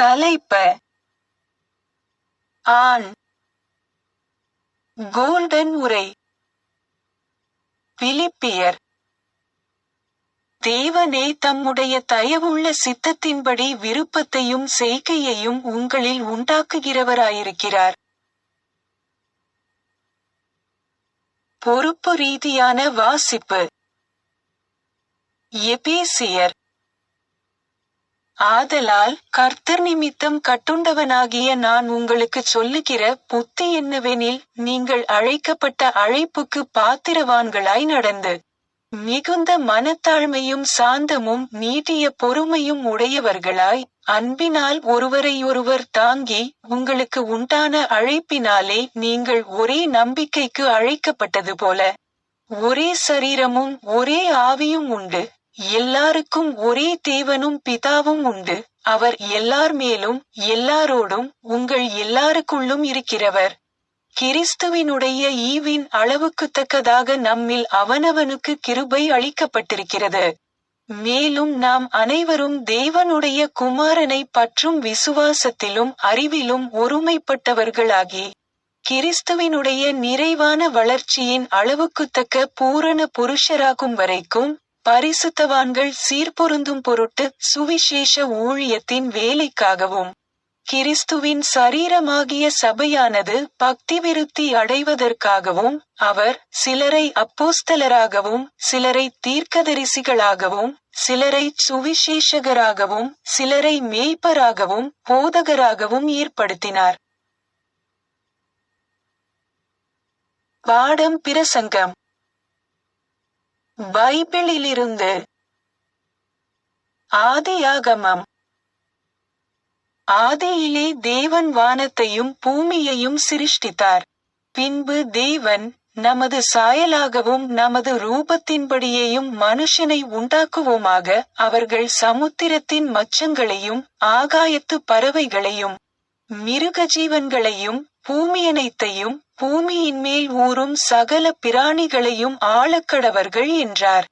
தலைப்ப. ஆண். கோல்டன் உரை. பிலிப்பியர். தேவனே தம்முடைய தயவுள்ள சித்தத்தின்படி விருப்பத்தையும் செய்கையையும் உங்களில் உண்டாக்குகிறவராயிருக்கிறார். பொறுப்பு ரீதியான வாசிப்பு. எபேசியர். ஆதலால் கர்த்தர் நிமித்தம் கட்டுண்டவனாகிய நான் உங்களுக்குச் சொல்லுகிற புத்தி என்னவெனில் நீங்கள் அழைக்கப்பட்ட அழைப்புக்கு பாத்திரவான்களாய் நடந்து மிகுந்த மனத்தாழ்மையும் சாந்தமும் நீட்டிய பொறுமையும் உடையவர்களாய் அன்பினால் ஒருவரையொருவர் தாங்கி உங்களுக்கு உண்டான அழைப்பினாலே நீங்கள் ஒரே நம்பிக்கைக்கு அழைக்கப்பட்டது போல ஒரே சரீரமும் ஒரே ஆவியும் உண்டு. எல்லாருக்கும் ஒரே தேவனும் பிதாவும் உண்டு. அவர் எல்லார் மேலும் எல்லாரோடும் உங்கள் எல்லாருக்குள்ளும் இருக்கிறவர். கிறிஸ்துவினுடைய ஈவின் அளவுக்குத்தக்கதாக நம்மில் அவனவனுக்கு கிருபை அளிக்கப்பட்டிருக்கிறது. மேலும் நாம் அனைவரும் தேவனுடைய குமாரனை பற்றும் விசுவாசத்திலும் அறிவிலும் ஒருமைப்பட்டவர்களாகி கிறிஸ்துவினுடைய நிறைவான வளர்ச்சியின் அளவுக்குத்தக்க பூரண புருஷராகும் வரைக்கும் பரிசுத்தவான்கள் சீர்பொருந்தும் பொருட்டு சுவிசேஷ ஊழியத்தின் வேலைக்காகவும் கிறிஸ்துவின் சரீரமாகிய சபையானது பக்தி விருத்தி அடைவதற்காகவும் அவர் சிலரை அப்போஸ்தலராகவும் சிலரை தீர்க்கதரிசிகளாகவும் சிலரை சுவிசேஷகராகவும் சிலரை மேய்ப்பராகவும் போதகராகவும் ஏற்படுத்தினார். பாடம் பிரசங்கம். பைபிளிலிருந்து. ஆதியாகமம். ஆதியிலே தேவன் வானத்தையும் பூமியையும் சிருஷ்டித்தார். பின்பு தேவன் நமது சாயலாகவும் நமது ரூபத்தின்படியேயும் மனுஷனை உண்டாக்குவோமாக அவர்கள் சமுத்திரத்தின் மச்சங்களையும் ஆகாயத்து பறவைகளையும் மிருக ஜீவன்களையும் பூமியனைத்தையும் பூமியின் மேல் ஊறும் சகல பிராணிகளையும் ஆளக்கடவர்கள் என்றார்.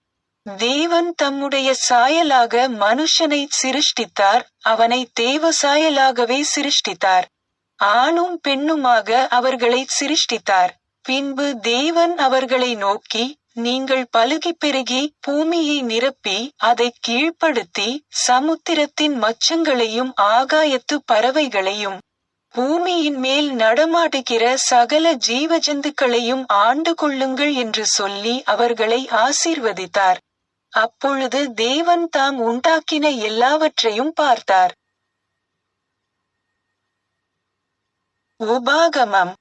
தேவன் தம்முடைய சாயலாக மனுஷனை சிருஷ்டித்தார் அவனை தேவ சாயலாகவே சிருஷ்டித்தார். ஆணும் பெண்ணுமாக அவர்களை சிருஷ்டித்தார். பின்பு தேவன் அவர்களை நோக்கி நீங்கள் பழுகி பெருகி பூமியை நிரப்பி அதை கீழ்ப்படுத்தி சமுத்திரத்தின் மச்சங்களையும் ஆகாயத்து பறவைகளையும் பூமியின் மேல் நடமாடுகிற சகல ஜீவஜந்துக்களையும் ஆண்டு கொள்ளுங்கள் என்று சொல்லி அவர்களை ஆசீர்வதித்தார். அப்பொழுது தேவன் தாம் உண்டாக்கின எல்லாவற்றையும் பார்த்தார். உபாகமம்.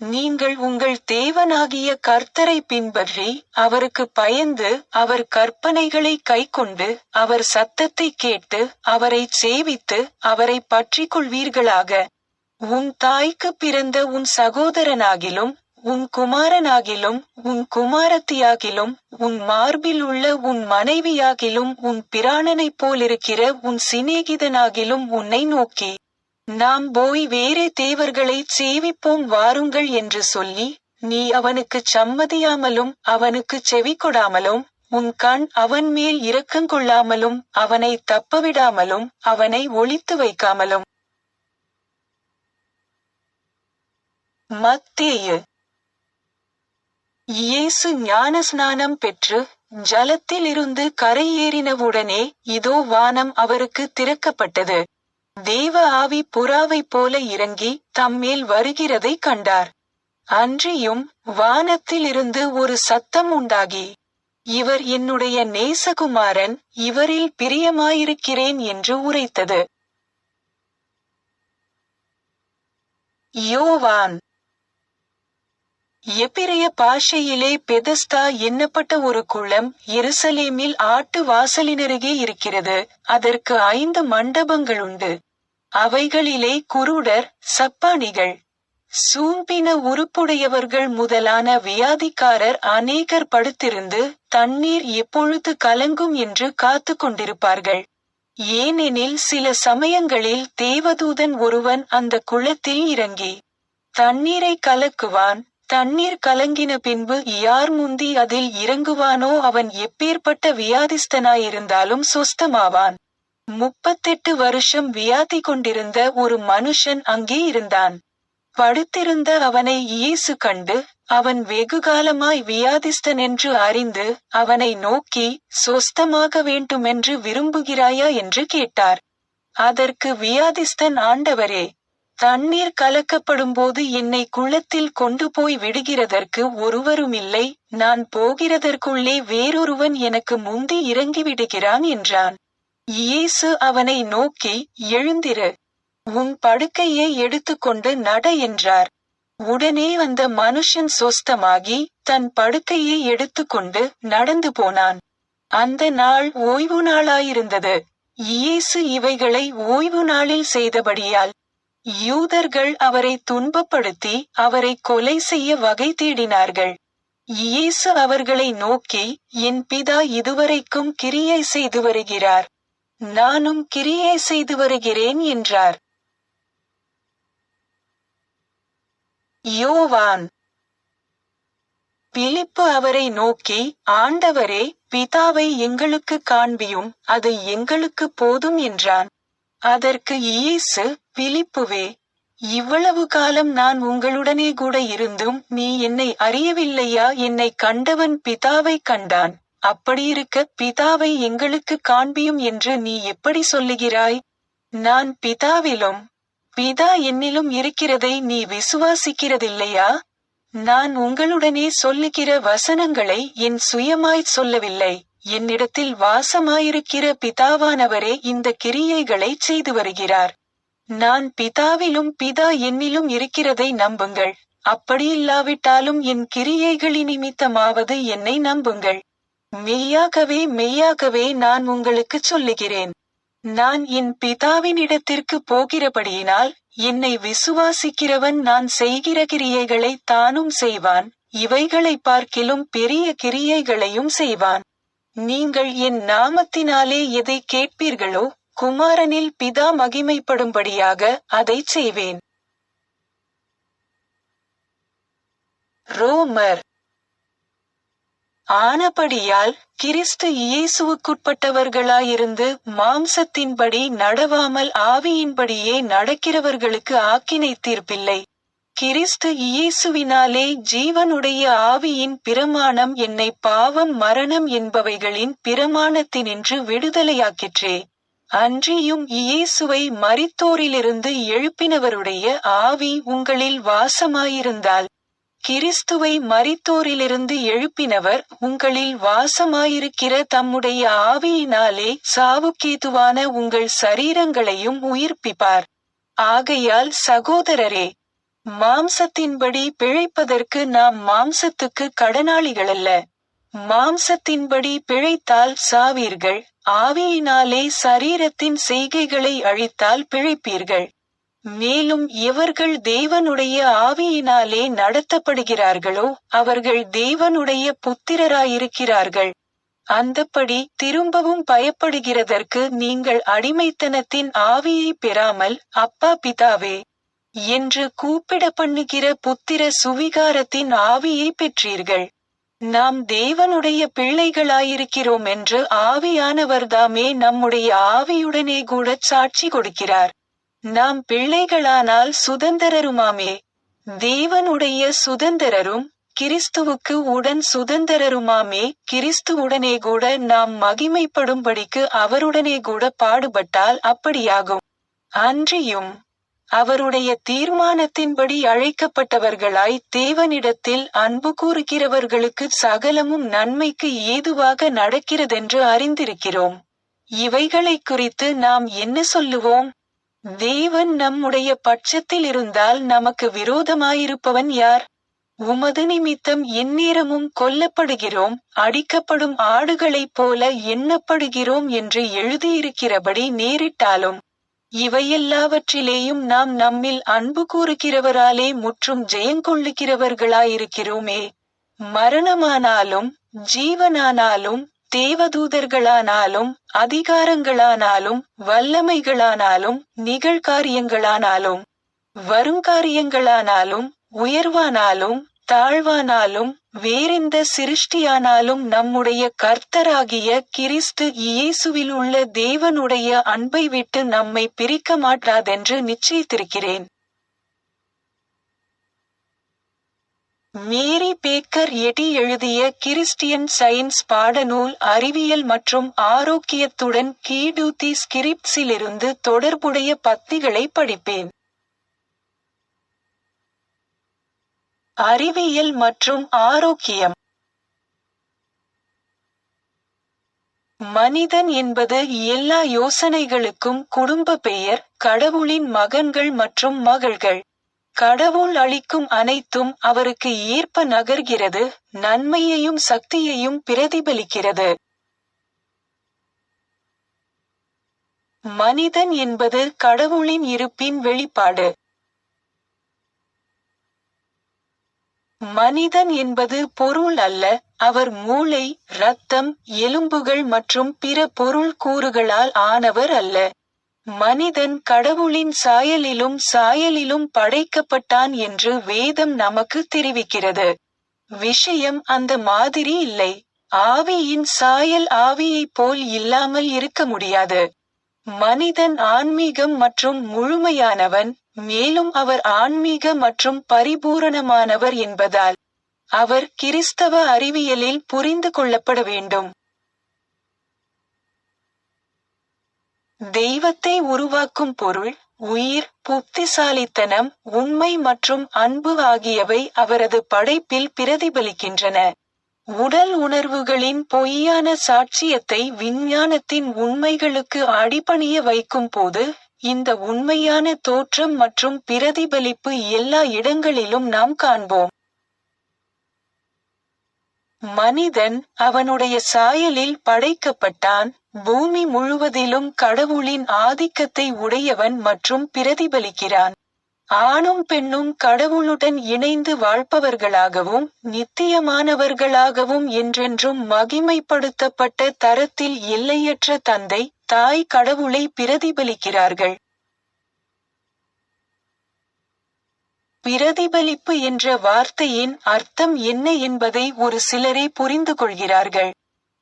நீங்கள் உங்கள் தேவனாகிய கர்த்தரை பின்பற்றி அவருக்கு பயந்து அவர் கற்பனைகளை கைக்கொண்டு அவர் சத்தத்தை கேட்டு அவரை சேவித்து அவரை பற்றி கொள்வீர்களாக உன் தாய்க்கு பிறந்த உன் சகோதரனாகிலும் உன் குமாரனாகிலும் உன் குமாரத்தியாகிலும் உன் மார்பில் உள்ள உன் மனைவியாகிலும் உன் பிராணனைப் போலிருக்கிற உன் சிநேகிதனாகிலும் உன்னை நோக்கி. நாம் போய் வேறே தேவர்களை சேவிப்போம் வாருங்கள் என்று சொல்லி நீ அவனுக்குச் சம்மதியாமலும் அவனுக்குச் செவி கொடாமலும் உன் கண் அவன் மேல் இரக்கங்கொள்ளாமலும் அவனை தப்பவிடாமலும் அவனை ஒளித்து வைக்காமலும். மத்தேயு. இயேசு ஞானஸ்நானம் பெற்று ஜலத்திலிருந்து கரையேறினவுடனே இதோ வானம் அவருக்கு திறக்கப்பட்டது. தேவ ஆவி புறாவைப் போல இறங்கி தம்மேல் வருகிறதை கண்டார். அன்றியும் வானத்திலிருந்து ஒரு சத்தம் உண்டாகி இவர் என்னுடைய நேசகுமாரன் இவரில் பிரியமாயிருக்கிறேன் என்று உரைத்தது. யோவான். எபிரிய பாஷையிலே பெதஸ்தா என்னப்பட்ட ஒரு குளம் எருசலேமில் ஆட்டு வாசலினருகே இருக்கிறது. அதற்கு ஐந்து மண்டபங்கள் உண்டு அவைகளிலே குருடர் சப்பானிகள். சூம்பின உறுப்புடையவர்கள் முதலான வியாதிக்காரர் அநேகர் படுத்திருந்து தண்ணீர் எப்பொழுது கலங்கும் என்று காத்து கொண்டிருப்பார்கள். ஏனெனில் சில சமயங்களில் தேவதூதன் ஒருவன் அந்த குளத்தில் இறங்கி தண்ணீரை கலக்குவான் தண்ணீர் கலங்கின பின்பு யார் முந்தி அதில் இறங்குவானோ அவன் எப்பேற்பட்ட வியாதிஸ்தனாயிருந்தாலும் சொஸ்தமாவான். முப்பத்தெட்டு வருஷம் வியாதி கொண்டிருந்த ஒரு மனுஷன் அங்கே இருந்தான். படுத்திருந்த அவனை இயேசு கண்டு அவன் வெகுகாலமாய் வியாதிஸ்தன் என்று அறிந்து அவனை நோக்கி சொஸ்தமாக வேண்டுமென்று விரும்புகிறாயா? என்று கேட்டார். அதற்கு வியாதிஸ்தன் ஆண்டவரே தண்ணீர் கலக்கப்படும்போது என்னை குளத்தில் கொண்டு போய் விடுகிறதற்கு ஒருவருமில்லை நான் போகிறதற்குள்ளே வேறொருவன் எனக்கு முந்தி இறங்கிவிடுகிறான் என்றான். இயேசு அவனை நோக்கி எழுந்திரு. உன் படுக்கையை எடுத்துக்கொண்டு நட என்றார். உடனே அந்த மனுஷன் சொஸ்தமாகி தன் படுக்கையை எடுத்துக்கொண்டு நடந்து போனான். அந்த நாள் ஓய்வு நாளாயிருந்தது. இயேசு இவைகளை ஓய்வு நாளில் செய்தபடியால் யூதர்கள் அவரை துன்பப்படுத்தி அவரை கொலை செய்ய வகை தேடினார்கள். இயேசு அவர்களை நோக்கி என் பிதா இதுவரைக்கும் கிரியை செய்து வருகிறார். நானும் கிரியை செய்து வருகிறேன் என்றார். யோவான். பிலிப்பு அவரை நோக்கி ஆண்டவரே பிதாவை எங்களுக்கு காண்பியும் அது எங்களுக்கு போதும் என்றான். அதற்கு இயேசு பிலிப்புவே இவ்வளவு காலம் நான் உங்களுடனே கூட இருந்தும் நீ என்னை அறியவில்லையா? என்னை கண்டவன் பிதாவை கண்டான். அப்படியிருக்க பிதாவை எங்களுக்கு காண்பியும் என்று நீ எப்படி சொல்லுகிறாய்? நான் பிதாவிலும் பிதா என்னிலும் இருக்கிறதை நீ விசுவாசிக்கிறதில்லையா? நான் உங்களுடனே சொல்லுகிற வசனங்களை என் சுயமாய்ச் சொல்லவில்லை. என்னிடத்தில் வாசமாயிருக்கிற பிதாவானவரே இந்த கிரியைகளை செய்து வருகிறார். நான் பிதாவிலும் பிதா என்னிலும் இருக்கிறதை நம்புங்கள். அப்படியில்லாவிட்டாலும் என் கிரியைகளின் நிமித்தமாவது என்னை நம்புங்கள். மெய்யாகவே மெய்யாகவே நான் உங்களுக்கு சொல்லுகிறேன். நான் என் பிதாவினிடத்திற்கு போகிறபடியினால் என்னை விசுவாசிக்கிறவன் நான் செய்கிற கிரியைகளை தானும் செய்வான். இவைகளை பார்க்கிலும் பெரிய கிரியைகளையும் செய்வான். நீங்கள் என் நாமத்தினாலே எதை கேட்பீர்களோ குமாரனில் பிதா மகிமைப்படும்படியாக அதைச் செய்வேன். ரோமர் ஆனபடியால் கிறிஸ்து இயேசுவுக்குட்பட்டவர்களாயிருந்து மாம்சத்தின்படி நடவாமல் ஆவியின்படியே நடக்கிறவர்களுக்கு ஆக்கினை தீர்ப்பில்லை கிறிஸ்து இயேசுவினாலே ஜீவனுடைய ஆவியின் பிரமாணம் என்னை பாவம் மரணம் என்பவைகளின் பிரமாணத்தினின்று விடுதலையாக்கிற்றே. அன்றியும் இயேசுவை மரித்தோரிலிருந்து எழுப்பினவருடைய ஆவி உங்களில் வாசமாயிருந்தால் கிறிஸ்துவை மரித்தோரிலிருந்து எழுப்பினவர் உங்களில் வாசமாயிருக்கிற தம்முடைய ஆவியினாலே சாவுக்கேதுவான உங்கள் சரீரங்களையும் உயிர்ப்பிப்பார். ஆகையால் சகோதரரே மாம்சத்தின்படி பிழைப்பதற்கு நாம் மாம்சத்துக்கு கடனாளிகளல்ல. மாம்சத்தின்படி பிழைத்தால் சாவீர்கள் ஆவியினாலே சரீரத்தின் செய்கைகளை அழித்தால் பிழைப்பீர்கள். மேலும் எவர்கள் தேவனுடைய ஆவியினாலே நடத்தப்படுகிறார்களோ அவர்கள் தேவனுடைய புத்திரராயிருக்கிறார்கள். அந்தப்படி திரும்பவும் பயப்படுகிறதற்கு நீங்கள் அடிமைத்தனத்தின் ஆவியை பெறாமல் அப்பா பிதாவே என்று கூப்பிட பண்ணுகிற புத்திர சுவிகாரத்தின் ஆவியை பெற்றீர்கள். நாம் தேவனுடைய பிள்ளைகளாயிருக்கிறோம் என்று ஆவியானவர்தாமே நம்முடைய ஆவியுடனே கூட சாட்சி கொடுக்கிறார். நாம் பிள்ளைகளானால் சுதந்திரருமாமே. தேவனுடைய சுதந்திரரும் கிறிஸ்துவுக்கு உடன் சுதந்திரருமாமே. கிறிஸ்துவுடனே கூட நாம் மகிமைப்படும்படிக்கு அவருடனே கூட பாடுபட்டால் அப்படியாகும். அன்றியும் அவருடைய தீர்மானத்தின்படி அழைக்கப்பட்டவர்களாய் தேவனிடத்தில் அன்பு கூறுகிறவர்களுக்கு சகலமும் நன்மைக்கு ஏதுவாக நடக்கிறதென்று அறிந்திருக்கிறோம். இவைகளை குறித்து நாம் என்ன சொல்லுவோம்? தேவன் நம்முடைய பட்சத்தில் இருந்தால் நமக்கு விரோதமாயிருப்பவன் யார்? உமது நிமித்தம் எந்நேரமும் கொல்லப்படுகிறோம் அடிக்கப்படும் ஆடுகளைப் போல எண்ணப்படுகிறோம் என்று எழுதியிருக்கிறபடி நேரிட்டாலும் இவையெல்லாவற்றிலேயும் நாம் நம்மில் அன்பு கூறுகிறவராலே முற்றும் ஜெயங்கொள்ளுகிறவர்களாயிருக்கிறோமே மரணமானாலும் ஜீவனானாலும் தேவதூதர்களானாலும் அதிகாரங்களானாலும் வல்லமைகளானாலும் நிகழ்காரியங்களானாலும் வருங்காரியங்களானாலும் உயர்வானாலும் தாழ்வானாலும் வேறெந்த சிருஷ்டியானாலும் நம்முடைய கர்த்தராகிய கிறிஸ்து இயேசுவில் உள்ள தேவனுடைய அன்பை விட்டு நம்மை பிரிக்க மாட்டாதென்று நிச்சயித்திருக்கிறேன். மேரி பேக்கர் எடி எழுதிய கிறிஸ்டியன் சயின்ஸ் பாடநூல் அறிவியல் மற்றும் ஆரோக்கியத்துடன் கீடூத்தி ஸ்கிரிப்ட்ஸிலிருந்து தொடர்புடைய பத்திகளை படிப்பேன். அறிவியல் மற்றும் ஆரோக்கியம். மனிதன் என்பது எல்லா யோசனைகளுக்கும் குடும்ப பெயர் கடவுளின் மகன்கள் மற்றும் மகள்கள். கடவுள் அளிக்கும் அனைத்தும் அவருக்கு ஏற்ப நகர்கிறது நன்மையையும் சக்தியையும் பிரதிபலிக்கிறது. மனிதன் என்பது கடவுளின் இருப்பின் வெளிப்பாடு. மனிதன் என்பது பொருள் அல்ல அவர் மூளை இரத்தம் எலும்புகள் மற்றும் பிற பொருள் கூறுகளால் ஆனவர் அல்ல. மனிதன் கடவுளின் சாயலிலும் சாயலிலும் படைக்கப்பட்டான் என்று வேதம் நமக்கு தெரிவிக்கிறது. விஷயம் அந்த மாதிரி இல்லை. ஆவியின் சாயல் ஆவியைப் போல் இல்லாமல் இருக்க முடியாது. மனிதன் ஆன்மீகம் மற்றும் முழுமையானவன் மேலும் அவர் ஆன்மீக மற்றும் பரிபூரணமானவர் என்பதால் அவர் கிறிஸ்தவ அறிவியலில் புரிந்து கொள்ளப்பட வேண்டும். தெய்வத்தை உருவாக்கும் பொருள் உயிர் புத்திசாலித்தனம் உண்மை மற்றும் அன்பு ஆகியவை அவரது படைப்பில் பிரதிபலிக்கின்றன. உடல் உணர்வுகளின் பொய்யான சாட்சியத்தை விஞ்ஞானத்தின் உண்மைகளுக்கு அடிபணிய வைக்கும் போது இந்த உண்மையான தோற்றம் மற்றும் பிரதிபலிப்பு எல்லா இடங்களிலும் நாம் காண்போம். மனிதன் அவனுடைய சாயலில் படைக்கப்பட்டான் பூமி முழுவதிலும் கடவுளின் ஆதிக்கத்தை உடையவன் மற்றும் பிரதிபலிக்கிறான். ஆணும் பெண்ணும் கடவுளுடன் இணைந்து வாழ்பவர்களாகவும் நித்தியமானவர்களாகவும் என்றென்றும் மகிமைப்படுத்தப்பட்ட தரத்தில் எல்லையற்ற தந்தை தாய் கடவுளை பிரதிபலிக்கிறார்கள். பிரதிபலிப்பு என்ற வார்த்தையின் அர்த்தம் என்ன என்பதை ஒரு சிலரே புரிந்து கொள்கிறார்கள்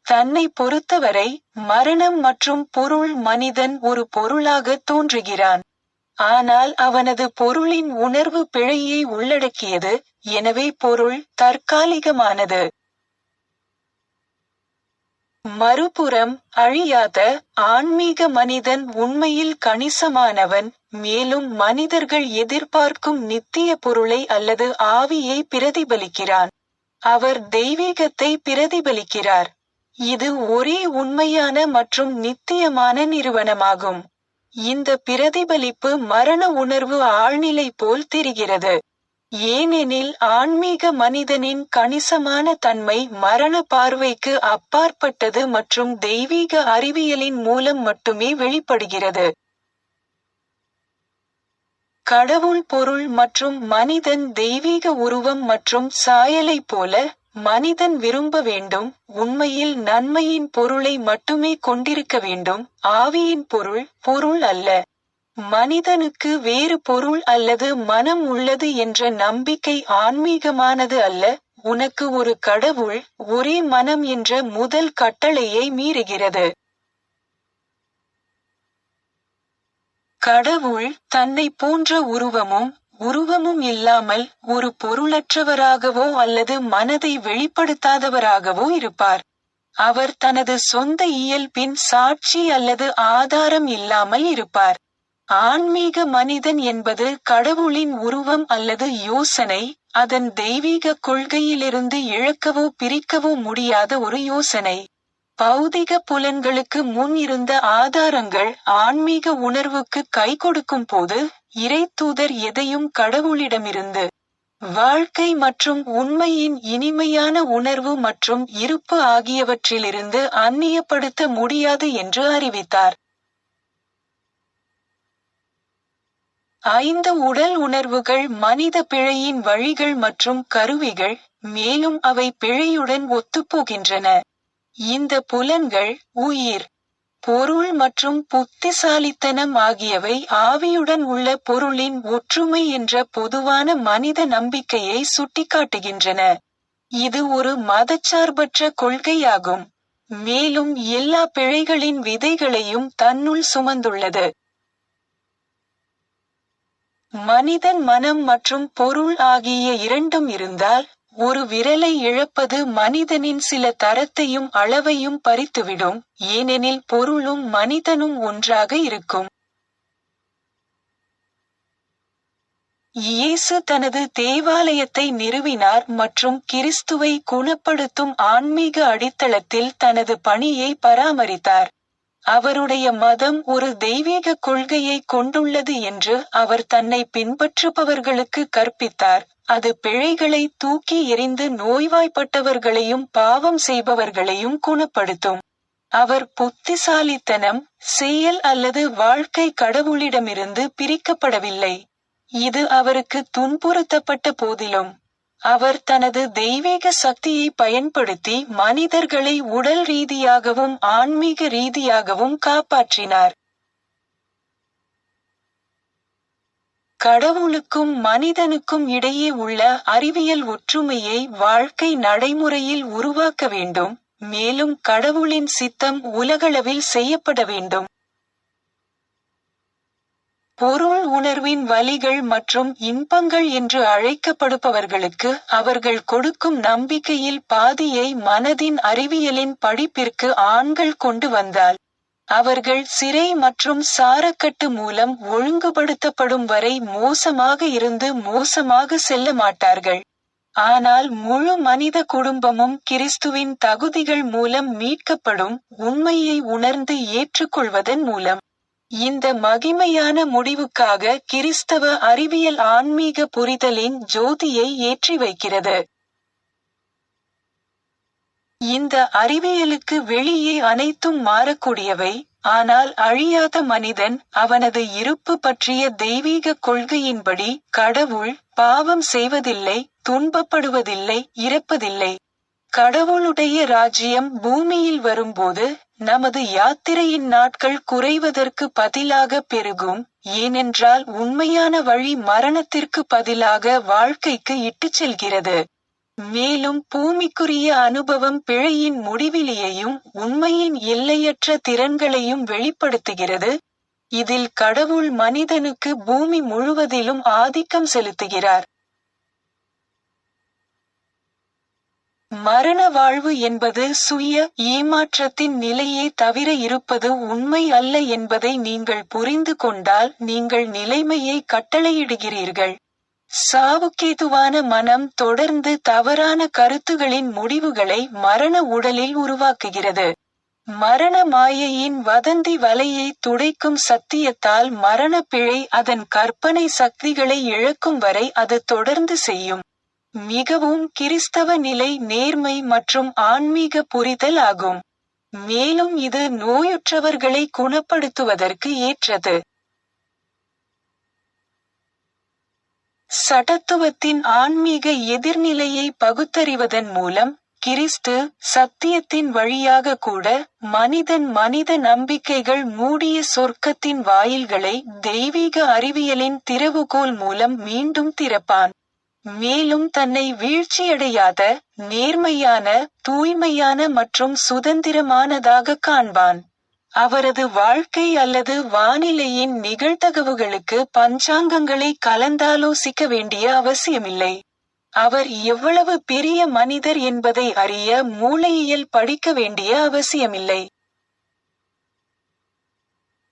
தன்னை பொறுத்தவரை மரணம் மற்றும் பொருள் மனிதன் ஒரு பொருளாக தோன்றுகிறான். ஆனால் அவனது பொருளின் உணர்வு பிழையை உள்ளடக்கியது எனவே பொருள் தற்காலிகமானது. மறுபுறம் அழியாத ஆன்மீக மனிதன் உண்மையில் கணிசமானவன் மேலும் மனிதர்கள் எதிர்பார்க்கும் நித்திய பொருளை அல்லது ஆவியை பிரதிபலிக்கிறான். அவர் தெய்வீகத்தை பிரதிபலிக்கிறார். இது ஒரே உண்மையான மற்றும் நித்தியமான நிறுவனமாகும். இந்த பிரதிபலிப்பு மரண உணர்வு ஆழ்நிலை போல் தெரிகிறது. ஏனெனில் ஆன்மீக மனிதனின் கணிசமான தன்மை மரண பார்வைக்கு அப்பாற்பட்டது மற்றும் தெய்வீக அறிவியலின் மூலம் மட்டுமே வெளிப்படுகிறது. கடவுள் பொருள் மற்றும் மனிதன் தெய்வீக உருவம் மற்றும் சாயலைப் போல மனிதன் விரும்ப வேண்டும் உண்மையில் நன்மையின் பொருளை மட்டுமே கொண்டிருக்க வேண்டும் ஆவியின் பொருள் பொருள் அல்ல. மனிதனுக்கு வேறு பொருள் அல்லது மனம் உள்ளது என்ற நம்பிக்கை ஆன்மீகமானது அல்ல உனக்கு ஒரு கடவுள் ஒரே மனம் என்ற முதல் கட்டளையை மீறுகிறது. கடவுள் தன்னை போன்ற உருவமும் உருவமும் இல்லாமல் ஒரு பொருளற்றவராகவோ அல்லது மனதை வெளிப்படுத்தாதவராகவோ இருப்பார். அவர் தனது சொந்த இயல்பின் சாட்சி அல்லது ஆதாரம் இல்லாமல் இருப்பார். ஆன்மீக மனிதன் என்பது கடவுளின் உருவம் அல்லது யோசனை அதன் தெய்வீக கொள்கையிலிருந்து இழக்கவோ பிரிக்கவோ முடியாத ஒரு யோசனை. பௌதிக புலன்களுக்கு முன் இருந்த ஆதாரங்கள் ஆன்மீக உணர்வுக்கு கை கொடுக்கும் போது இறை தூதர் எதையும் கடவுளிடமிருந்து வாழ்க்கை மற்றும் உண்மையின் இனிமையான உணர்வு மற்றும் இருப்பு ஆகியவற்றிலிருந்து அந்நியப்படுத்த முடியாது என்று அறிவித்தார். ஐந்து உடல் உணர்வுகள் மனித பிழையின் வழிகள் மற்றும் கருவிகள் மேலும் அவை பிழையுடன் ஒத்துப்போகின்றன. இந்த புலன்கள் உயிர் பொருள் மற்றும் புத்திசாலித்தனம் ஆகியவை ஆவியுடன் உள்ள பொருளின் ஒற்றுமை என்ற பொதுவான மனித நம்பிக்கையை சுட்டிக்காட்டுகின்றன. இது ஒரு மதச்சார்பற்ற கொள்கையாகும். மேலும் எல்லா பிழைகளின் விதைகளையும் தன்னுள் சுமந்துள்ளது. மனிதன் மனம் மற்றும் பொருள் ஆகிய இரண்டும் இருந்தால் ஒரு விரலை இழப்பது மனிதனின் சில தரத்தையும் அளவையும் பறித்துவிடும் ஏனெனில் பொருளும் மனிதனும் ஒன்றாக இருக்கும். இயேசு தனது தேவாலயத்தை நிறுவினார் மற்றும் கிறிஸ்துவை குணப்படுத்தும் ஆன்மீக அடித்தளத்தில் தனது பணியை பராமரித்தார். அவருடைய மதம் ஒரு தெய்வீக கொள்கையை கொண்டுள்ளது என்று அவர் தன்னை பின்பற்றுபவர்களுக்கு கற்பித்தார். அது பிழைகளை தூக்கி எறிந்து நோய்வாய்ப்பட்டவர்களையும் பாவம் செய்பவர்களையும் குணப்படுத்தும். அவர் புத்திசாலித்தனம் செயல் அல்லது வாழ்க்கை கடவுளிடமிருந்து பிரிக்கப்படவில்லை. இது அவருக்கு துன்புறுத்தப்பட்ட போதிலும் அவர் தனது தெய்வீக சக்தியை பயன்படுத்தி மனிதர்களை உடல் ரீதியாகவும் ஆன்மீக ரீதியாகவும் காப்பாற்றினார். கடவுளுக்கும் மனிதனுக்கும் இடையே உள்ள அறிவியல் ஒற்றுமையை வாழ்க்கை நடைமுறையில் உருவாக்க வேண்டும். மேலும் கடவுளின் சித்தம் உலகளவில் செய்யப்பட வேண்டும். பொருள் உணர்வின் வலிகள் மற்றும் இன்பங்கள் என்று அழைக்கப்படுபவர்களுக்கு அவர்கள் கொடுக்கும் நம்பிக்கையில் பாதியை மனதின் அறிவியலின் படிப்பிற்கு ஆண்கள் கொண்டு வந்தால் அவர்கள் சிறை மற்றும் சாரக்கட்டு மூலம் ஒழுங்குபடுத்தப்படும் வரை மோசமாக இருந்து மோசமாக செல்ல மாட்டார்கள். ஆனால் முழு மனித குடும்பமும் கிறிஸ்துவின் தகுதிகள் மூலம் மீட்கப்படும் உண்மையை உணர்ந்து ஏற்றுக்கொள்வதன் மூலம். இந்த மகிமையான முடிவுக்காக கிறிஸ்தவ அறிவியல் ஆன்மீக புரிதலின் ஜோதியை ஏற்றி வைக்கிறது. இந்த அறிவியலுக்கு வெளியே அனைத்தும் மாறக்கூடியவை ஆனால் அழியாத மனிதன் அவனது இருப்பு பற்றிய தெய்வீக கொள்கையின்படி கடவுள் பாவம் செய்வதில்லை துன்பப்படுவதில்லை இறப்பதில்லை. கடவுளுடைய ராஜ்யம் பூமியில் வரும்போது நமது யாத்திரையின் நாட்கள் குறைவதற்கு பதிலாக பெருகும். ஏனென்றால் உண்மையான வழி மரணத்திற்கு பதிலாக வாழ்க்கைக்கு இட்டுச் செல்கிறது. மேலும் பூமிக்குரிய அனுபவம் பிழையின் முடிவிலியையும் உண்மையின் எல்லையற்ற திறன்களையும் வெளிப்படுத்துகிறது. இதில் கடவுள் மனிதனுக்கு பூமி முழுவதிலும் ஆதிக்கம் செலுத்துகிறார். மரண வாழ்வு என்பது சுய ஏமாற்றத்தின் நிலையே தவிர இருப்பது உண்மை அல்ல என்பதை நீங்கள் புரிந்து கொண்டால் நீங்கள் நிலைமையை கட்டளையிடுகிறீர்கள். சாவுக்கேதுவான மனம் தொடர்ந்து தவறான கருத்துகளின் முடிவுகளை மரண உடலில் உருவாக்குகிறது. மரண மாயையின் வதந்தி வலையை துடைக்கும் சத்தியத்தால் மரண பிழை அதன் கற்பனை சக்திகளை இழக்கும் வரை அது தொடர்ந்து செய்யும். மிகவும் கிறிஸ்தவ நிலை நேர்மை மற்றும் ஆன்மீக புரிதல் ஆகும். மேலும் இது நோயுற்றவர்களை குணப்படுத்துவதற்கு ஏற்றது. சடத்துவத்தின் ஆன்மீக எதிர்நிலையை பகுத்தறிவதன் மூலம் கிறிஸ்து சத்தியத்தின் வழியாக கூட மனிதன் மனித நம்பிக்கைகள் மூடிய சொர்க்கத்தின் வாயில்களை தெய்வீக அறிவியலின் திறவுகோல் மூலம் மீண்டும் திறப்பான். மேலும் தன்னை வீழ்ச்சியடையாத நேர்மையான தூய்மையான மற்றும் சுதந்திரமானதாக காண்பான். அவரது வாழ்க்கை அல்லது வானிலையின் நிகழ்தகவுகளுக்கு பஞ்சாங்கங்களை கலந்தாலோசிக்க வேண்டிய அவசியமில்லை. அவர் எவ்வளவு பெரிய மனிதர் என்பதை அறிய மூளையியல் படிக்க வேண்டிய அவசியமில்லை.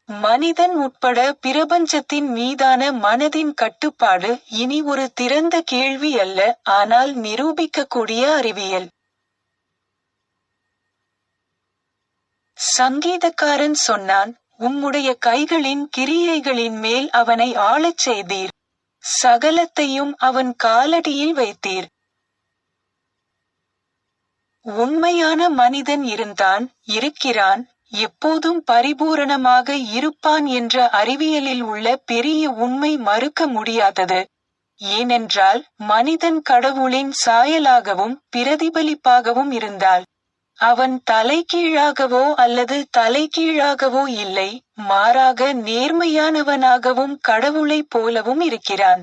மனிதன் உட்பட பிரபஞ்சத்தின் மீதான மனதின் கட்டுப்பாடு இனி ஒரு திறந்த கேள்வி அல்ல ஆனால் நிரூபிக்கக்கூடிய அறிவியல். சங்கீதக்காரன் சொன்னான் உம்முடைய கைகளின் கிரியைகளின் மேல் அவனை ஆளச் செய்தீர். சகலத்தையும் அவன் காலடியில் வைத்தீர். உண்மையான மனிதன் இருந்தான் இருக்கிறான் எப்போதும் பரிபூரணமாக இருப்பான் என்ற அறிவியலில் உள்ள பெரிய உண்மை மறுக்க முடியாதது. ஏனென்றால் மனிதன் கடவுளின் சாயலாகவும் பிரதிபலிப்பாகவும் இருந்தால் அவன் தலைகீழாகவோ அல்லது தலைகீழாகவோ இல்லை மாறாக நேர்மையானவனாகவும் கடவுளைப் போலவும் இருக்கிறான்.